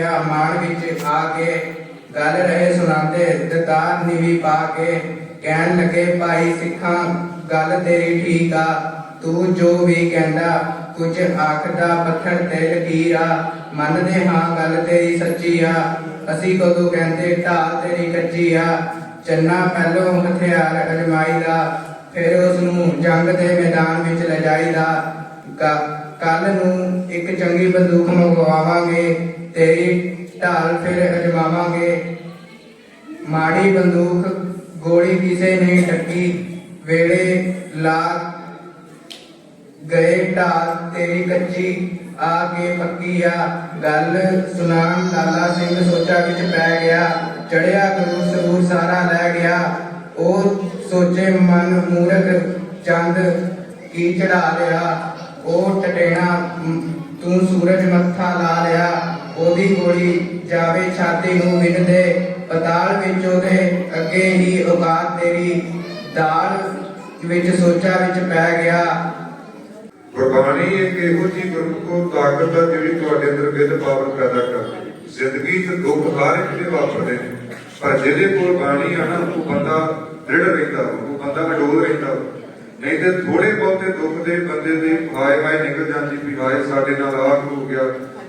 ਕਿਆ ਮਾਨ ਵਿੱਚ ਆ ਕੇ ਗੱਲ ਰਹੇ ਸੁਣਾਉਂਦੇ ਦਤਾਨ ਨਿਵੀ ਪਾ ਕੇ ਕਹਿਣ ਲੱਗੇ, ਭਾਈ ਸਿੱਖਾਂ, ਗੱਲ ਤੇਰੀ ਠੀਕ ਆ, ਤੂੰ ਜੋ ਵੀ ਕਹਿੰਦਾ, ਕੁਝ ਆਖਦਾ ਪੱਥਰ ਤੇ ਲਕੀਰਾ ਮੰਨਦੇ ਹਾਂ ਗੱਲ ਤੇਰੀ ਸੱਚੀ ਆ, ਅਸੀਂ ਕਦੋਂ ਕਹਿੰਦੇ ਢਾਲ ਤੇਰੀ ਕੱਚੀ ਆ, ਚੰਨਾ ਪਹਿਲੋਂ ਹਥਿਆਰ ਅਜਮਾਈ ਦਾ ਫਿਰ ਉਸ ਨੂੰ ਜੰਗ ਦੇ ਮੈਦਾਨ ਵਿੱਚ ਲਜਾਈ ਦਾ ਕੱਲ ਨੂੰ ਇੱਕ ਚੰਗੀ ਬੰਦੂਕ ਮੰਗਵਾਵਾਂਗੇ ਤੇਰੀ ਢਾਲ ਫਿਰ ਅਜਵਾਵਾਂਗੇ। ਮਾੜੀ ਬੰਦੂਕ ਗੋਲੀ ਕਿਸੇ ਨੇ ਟੱਕੀ ਵੇਲੇ ਲਾ ਗਏ ਢਾਲ, ਤੇਰੀ ਕੱਚੀ ਆ ਕੇ ਪੱਕੀ ਆ। ਗੱਲ ਸੁਨਾਮ ਲਾਲਾ ਸਿੰਘ ਸੋਚਾ ਵਿੱਚ ਪੈ ਗਿਆ। ਚੜਿਆ ਗੁਰੂ ਸਰੂਰ ਸਾਰਾ ਲੈ ਗਿਆ। ਉਹ ਸੋਚੇ ਮਨ ਮੂਰਖ ਚੰਦ ਕੀ ਚੜਾ ਲਿਆ। ਉਹ ਟਟੇਣਾ, ਤੂੰ ਸੂਰਜ ਮੱਥਾ ਲਾ ਲਿਆ। ਉਹਦੀ ਗੋਲੀ ਜਾਵੇ, ਛਾਤੀ ਨੂੰ ਵਿੰਨ ਪਤਾਲ ਵਿੱਚ ਉਹਦੇ ਅੱਗੇ ਹੀ ਔਕਾਤ ਤੇਰੀ ਦਾਲ ਵਿੱਚ ਸੋਚਾ ਵਿੱਚ ਪੈ ਗਿਆ। ਗੁਰਬਾਣੀ ਇੱਕ ਇਹੋ ਜਿਹੀ ਗੁਰਮੁਖੋ ਤਾਕਤ ਹੈ ਜਿਹੜੀ ਤੁਹਾਡੇ ਅੰਦਰ ਵਿਦ ਪਾਵਰ ਪੈਦਾ ਕਰਦੀ ਜ਼ਿੰਦਗੀ 'ਚ ਦੁੱਖ ਹਰ ਇੱਕ ਦੇ ਵਾਪਰਦੇ ਨੇ। ਪਰ ਜਿਹਦੇ ਕੋਲ ਬਾਣੀ ਆ ਨਾ, ਉਹ ਬੰਦਾ ਦ੍ਰਿੜ ਰਹਿੰਦਾ ਉਹ ਬੰਦਾ ਅਡੋਲ ਰਹਿੰਦਾ ਨਹੀਂ ਤੇ ਥੋੜੇ ਬਹੁਤੇ ਦੁੱਖ ਦੇ ਬੰਦੇ ਦੇ ਹਾਏ ਹਾਏ ਨਿਕਲ ਜਾਂਦੀ ਵੀ ਹਾਏ ਸਾਡੇ ਨਾਲ ਆਹ ਹੋ ਗਿਆ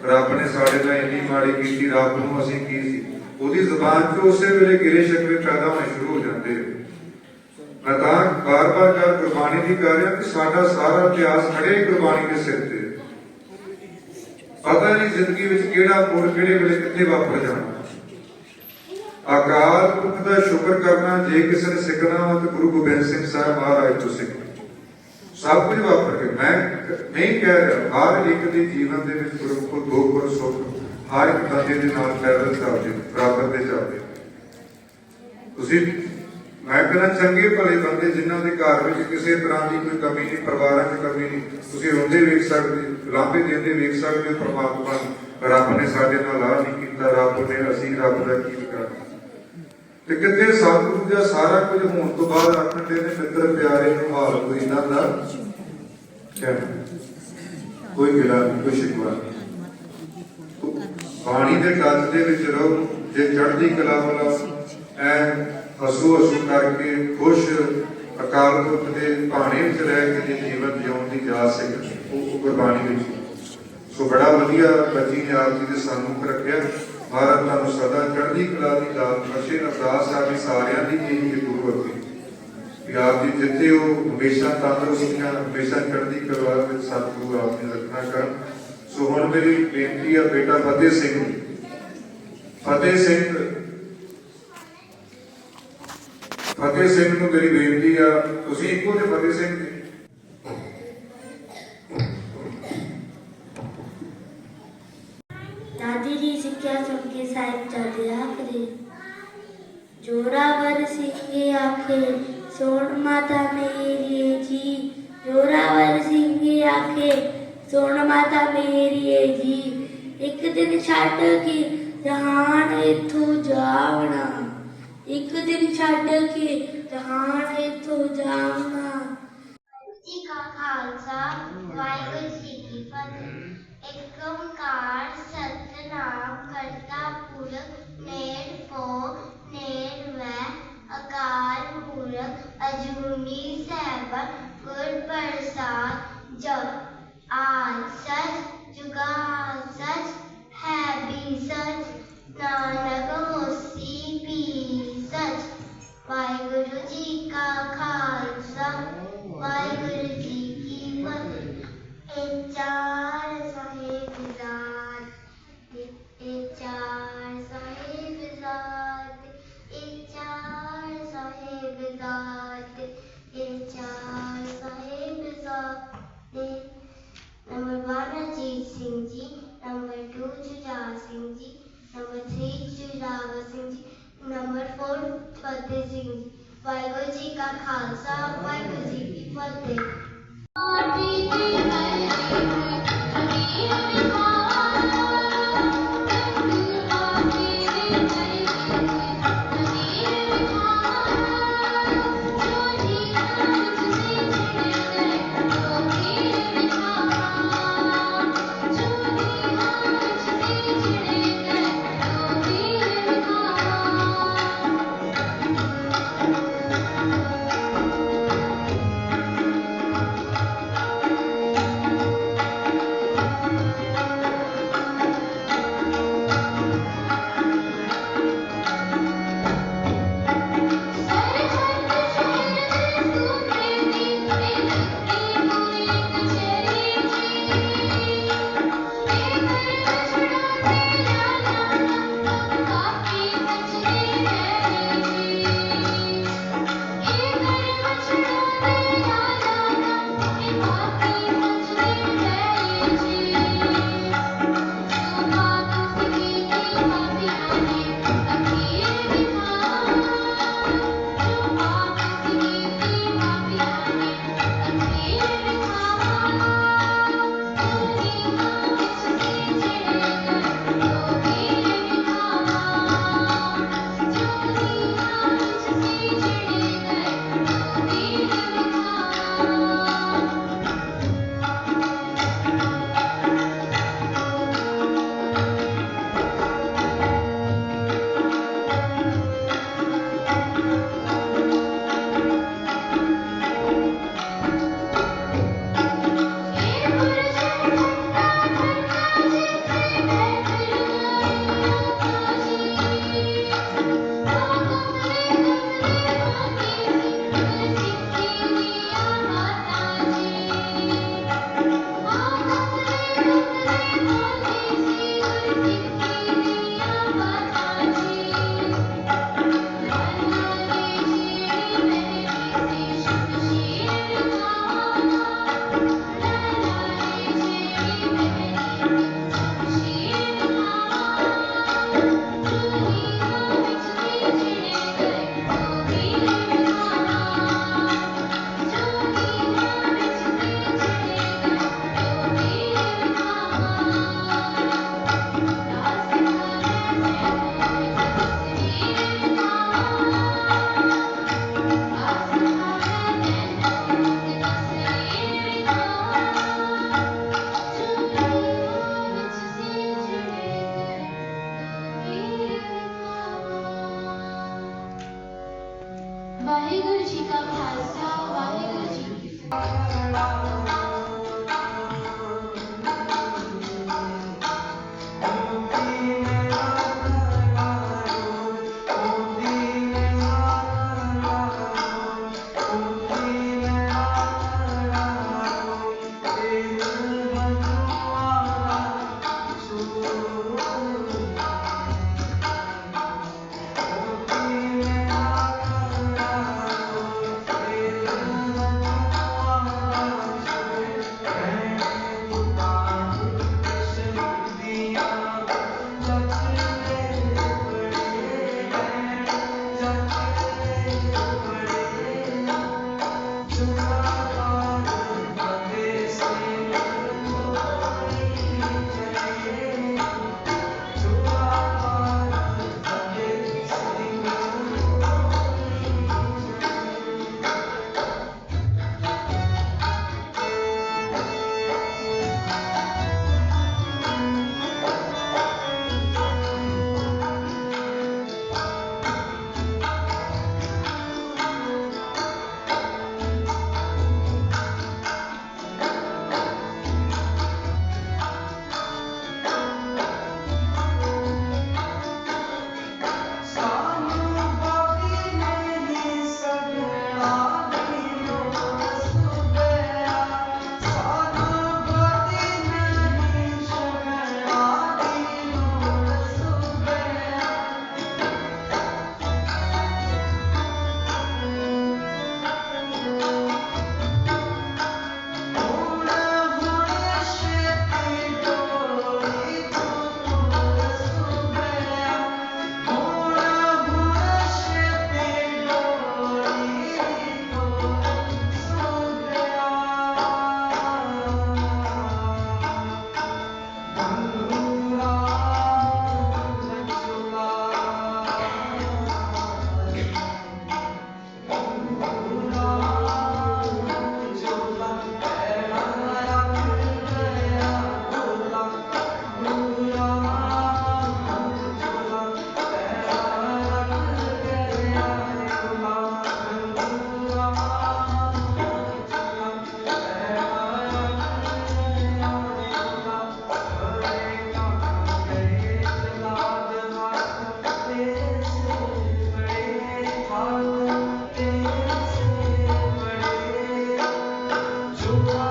ਰੱਬ ਨੇ ਸਾਡੇ ਨਾਲ ਇੰਨੀ ਮਾੜੀ ਕੀਤੀ, ਰੱਬ ਨੂੰ ਅਸੀਂ ਕੀ ਸੀ? ਉਹਦੀ ਜ਼ੁਬਾਨ 'ਚ ਉਸੇ ਵੇਲੇ ਗਿਲੇ ਸ਼ਿਕਵੇ ਪੈਦਾ ਹੋਣੇ ਸ਼ੁਰੂ ਹੋ ਜਾਂਦੇ ਮੈਂ ਤਾਂ ਬਾਰ-ਬਾਰ ਗੱਲ ਗੁਰਬਾਣੀ ਦੀ ਕਰ ਰਿਹਾ ਕਿ ਸਾਡਾ ਸਾਰਾ ਇਤਿਹਾਸ ਖੜੇ ਗੁਰਬਾਣੀ ਦੇ ਸਿਰ ਤੇ। ਪਤਾ ਨਹੀਂ ਜ਼ਿੰਦਗੀ ਵਿੱਚ ਕਿਹੜਾ ਮੋੜ ਕਿਹੜੇ ਵੇਲੇ ਕਿੱਥੇ ਵਾਪਰ ਜਾਣਾ। ਅਕਾਲ ਪੁਰਖ ਦਾ ਸ਼ੁਕਰ ਕਰਨਾ, ਜੇ ਕਿਸੇ ਨੇ ਸਿੱਖਣਾ ਹੋ ਤਾਂ ਗੁਰੂ ਗੋਬਿੰਦ ਸਿੰਘ ਸਾਹਿਬ ਮਹਾਰਾਜ ਤੋਂ ਸਿੱਖ ਸਭ ਕੁਝ ਵਾਪਰ ਨਹੀਂ ਕਹਿ ਰਿਹਾ। ਹਰ ਇੱਕ ਦੇ ਜੀਵਨ ਦੇ ਵਿੱਚ ਗੁਰੂ ਕੋ ਦੋ ਗੁਰ ਸੁੱਖ, ਹਰ ਇੱਕ ਬੰਦੇ ਦੇ ਨਾਲ ਪੈਦਲ ਚੱਲਦੇ, ਬਰਾਬਰ ਦੇ ਚੱਲਦੇ। ਤੁਸੀਂ, ਮੈਂ ਕਹਿੰਦਾ ਚੰਗੇ ਭਲੇ ਬੰਦੇ ਜਿਨ੍ਹਾਂ ਦੇ ਘਰ ਵਿੱਚ ਕਿਸੇ ਤਰ੍ਹਾਂ ਦੀ ਕੋਈ ਕਮੀ ਨਹੀਂ, ਪਰਿਵਾਰਾਂ 'ਚ ਕਮੀ ਨਹੀਂ, ਤੁਸੀਂ ਰੋਂਦੇ ਵੇਖ ਸਕਦੇ, ਲਾਂਭੇ ਦਿੰਦੇ ਵੇਖ ਸਕਦੇ ਹੋ ਰੱਬ ਨੇ ਸਾਡੇ ਨਾਲ ਆ ਨਹੀਂ ਕੀਤਾ, ਰੱਬ ਨੇ ਅਸੀਂ ਰੱਬ ਦਾ ਕੀ ਕਰਨਾ ਤੇ ਕਿਤੇ ਸਤਿਗੁਰੂ ਦਾ ਸਾਰਾ ਕੁਝ ਹੋਣ ਤੋਂ ਬਾਅਦ ਆਖਣ ਦੇ ਨੇ ਮਿੱਤਰ ਪਿਆਰੇ ਨੂੰ ਹਾਲ ਕੋਈ ਇਹਨਾਂ ਦਾ ਕਹਿਣਾ ਕੋਈ ਗਿਲਾ ਕੋਈ ਸ਼ਿਕਵਾ। ਨਹੀਂ। ਦੇ ਟੱਚ ਦੇ ਵਿੱਚ ਰਹੋ, ਜੇ ਚੜ੍ਹਦੀ ਕਲਾ ਵਾਲਾ ਐ ਹਸੂ ਹਸੂ ਕਰਕੇ ਖੁਸ਼ ਅਕਾਲ ਪੁਰਖ ਦੇ ਭਾਣੇ ਵਿੱਚ ਰਹਿ ਕੇ ਜੇ ਜੀਵਨ ਜਿਉਣ ਦੀ ਜਾਚ ਸਿੱਖ ਉਹ ਗੁਰਬਾਣੀ ਵਿੱਚ। ਸੋ ਬੜਾ ਵਧੀਆ ਬੱਚੀ ਨੇ ਆਪ ਜੀ ਦੇ ਸਾਹਮਣੇ ਰੱਖਿਆ। ਮਹਾਰਾਜ ਤੁਹਾਨੂੰ ਸਦਾ ਚੜ੍ਹਦੀ ਕਲਾ ਦੀ ਦਾਤ ਬਖਸ਼ੇ, ਅਰਦਾਸ ਆ ਵੀ ਸਾਰਿਆਂ ਦੀ ਜੀ ਗੁਰੂ ਅੱਗੇ ਵੀ ਆਪ ਜੀ ਜਿੱਥੇ ਉਹ ਹਮੇਸ਼ਾ ਤੰਦਰੁਸਤੀਆਂ ਹਮੇਸ਼ਾ ਚੜ੍ਹਦੀ ਕਲਾ ਵਿੱਚ ਸਤਿਗੁਰੂ ਆਪ ਨੇ ਰੱਖਣਾ ਕਰਨ। ਸੋ ਹੁਣ ਮੇਰੀ ਬੇਨਤੀ ਆ, ਬੇਟਾ ਫਤਿਹ ਸਿੰਘ ਫਤਿਹ ਸਿੰਘ ਫਤਿਹ ਸਿੰਘ ਨੂੰ ਮੇਰੀ ਬੇਨਤੀ ਆ, ਤੁਸੀਂ ਇੱਕੋ ਜਿਹੇ ਫਤਿਹ ਸਿੰਘ ਦਾਦੀ ਦੀ ਸਿੱਖਿਆ ਸੁਣ ਕੇ ਸਾਹਿਬ ਜਾਂਦੇ ਆਖਦੇ ਜੋਰਾਵਰ ਸਿੰਘੇ ਆਖੇ। ਸੋਣ ਮਾਤਾ ਮੇਰੀਏ ਜੀ। ਜੋਰਾਵਰ ਸਿੰਘੇ ਆਖੇ, ਸੋਣ ਮਾਤਾ ਮੇਰੀਏ ਜੀ, ਇੱਕ ਦਿਨ ਛੱਡ ਕੇ ਜਹਾਨ ਇਥੋਂ ਜਾਵਣਾ। ਇੱਕ ਦਿਨ ਛੱਡ ਕੇ ਜਹਾਨ ਇਥੋਂ ਜਾਵਣਾ। ਜੀ ਕਾ ਖਾਲਸਾ, ਵਾਹਿਗੁਰੂ ਜੀ ਕੀ ਫਤਿਹ। ਏਕ ਸਤਨਾਮ ਕਰਤਾ ਪੁਰਖ ਨੇੜ ਪੋ ਨੇੜ ਵੈ ਅਕਾਲ ਮੂਰਤ ਅਜੂਨੀ ਸੈਭੰ ਗੁਰ ਪ੍ਰਸਾਦ ਜਪ। ਆਦ ਸਚ ਜੁਗਾ Sua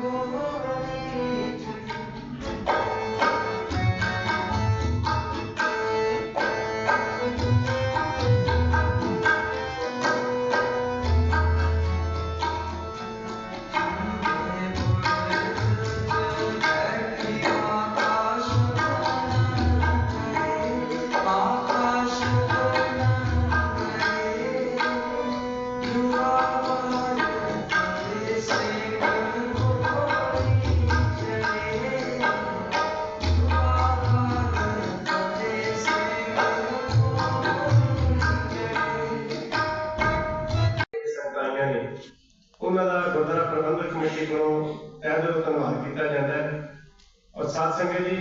ਸੰਗਤ ਜੀ,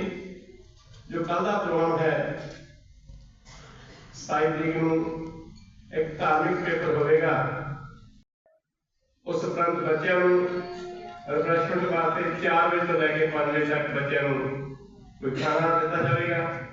ਜੋ ਕੱਲ ਦਾ ਪ੍ਰੋਗਰਾਮ ਹੈ 27 ਤਰੀਕ ਨੂੰ ਇੱਕ ਧਾਰਮਿਕ ਪੇਪਰ ਹੋਵੇਗਾ। ਉਸ ਉਪਰੰਤ ਬੱਚਿਆਂ ਨੂੰ ਰਿਫਰੈਸ਼ਮੈਂਟ ਵਾਸਤੇ 4 ਵਜੇ ਤੋਂ ਲੈ ਕੇ 5 ਵਜੇ ਤੱਕ ਬੱਚਿਆਂ ਨੂੰ ਕੋਈ ਖਾਣਾ ਦਿੱਤਾ ਜਾਵੇਗਾ।